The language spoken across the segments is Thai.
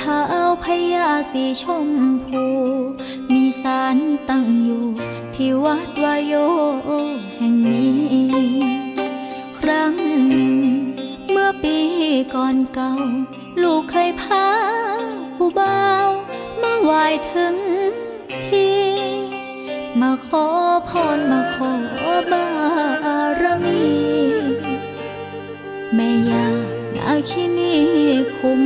ท้าพญาสีชมพู มีสารตั้งอยู่ ที่วัดวายโยแห่งนี้ ครั้งหนึ่ง เมื่อปีก่อนเก่า ลูกเคยพาผู้บ่าวมาไหว้ถึงที่ มาขอพรมาขอบารมี แม่ยานาคินีคุม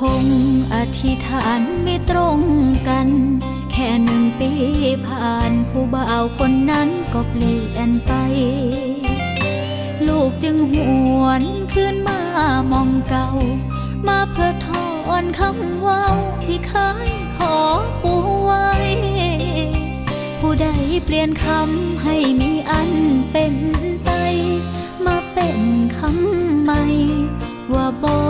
คงอธิษฐานไม่ตรงกัน แค่หนึ่งปีผ่านผู้บ่าวคนนั้นก็เปลี่ยนไป ลูกจึงหวนคืนมามองเก่า มาเพื่อทอนคำว่าที่เคยขอปูไว้ ผู้ใดเปลี่ยนคำให้มีอันเป็นไป มาเป็นคำใหม่ว่าบ่เป็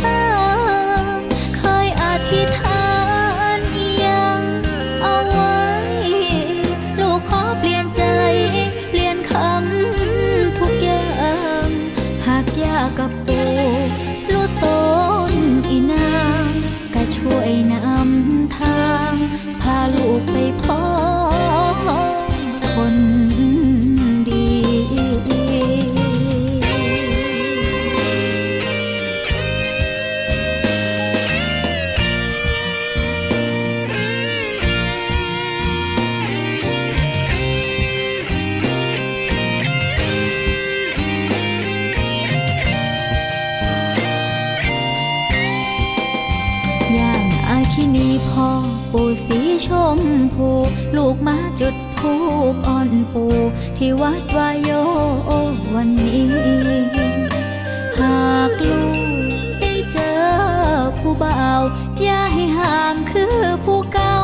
ทางเคยอธิษฐานยังเอาไว้ ลูกขอเปลี่ยนใจ เปลี่ยนคำทุกอย่าง หากยากกับปูลูกต้นอีนางก็ช่วยนำทาง พาลูกไปพ้อคน ที่นี่พ่อปู่สีชมพู ลูกมาจุดทูปอ่อนปู่ที่วัดวายโยวันนี้ หากลูกได้เจอผู้บ่าว อย่าให้ห่างคือผู้เก่า